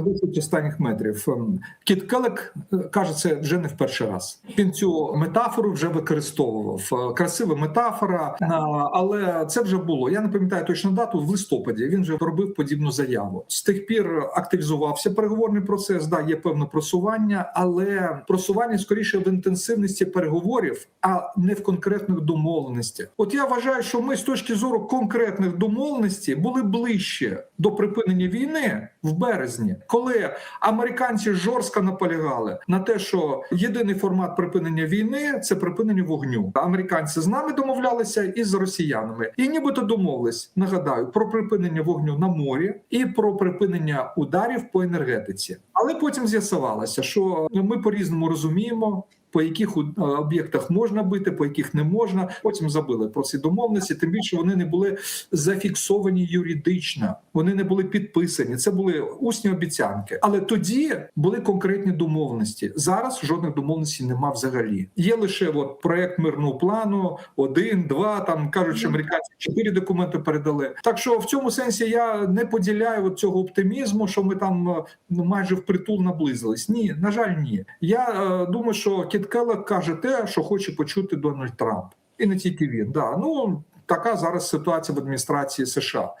впродовж останніх метрів. Ем, Кіт Келек е, каже це вже не в перший раз. Він цю метафору вже використовував. Е, Красива метафора, але це вже було. Я не пам'ятаю точну дату. В листопаді він вже робив подібну заяву. З тих пір активізувався переговорний процес. Да, є певне просування, але просування скоріше в інтенсивності переговорів, а не в конкретних домовленостях. От я вважаю, що ми з точки зору конкретних домовленостей були ближче до припинення війни в березні, коли американці жорстко наполягали на те, що єдиний формат припинення війни це припинення вогню. Американці з нами домовлялися і з росіянами, і нібито домовились. Нагадаю про припинення вогню на морі і про припинення ударів по енергетиці. Але потім з'ясувалося, що ми по різному розуміємо. По яких е, об'єктах можна бити, по яких не можна. Потім забили про ці домовленості. Тим більше вони не були зафіксовані юридично, вони не були підписані. Це були усні обіцянки. Але тоді були конкретні домовленості. Зараз жодних домовленостей нема взагалі. Є лише от проект мирного плану, один, два. Там кажуть, що американці чотири документи передали. Так що в цьому сенсі я не поділяю от цього оптимізму, що ми там е, ну, майже впритул наблизились. Ні, на жаль, ні. Я е, думаю, що Кіт каже те, що хоче почути Дональд Трамп, і не тільки він. Да, ну така зараз ситуація в адміністрації США.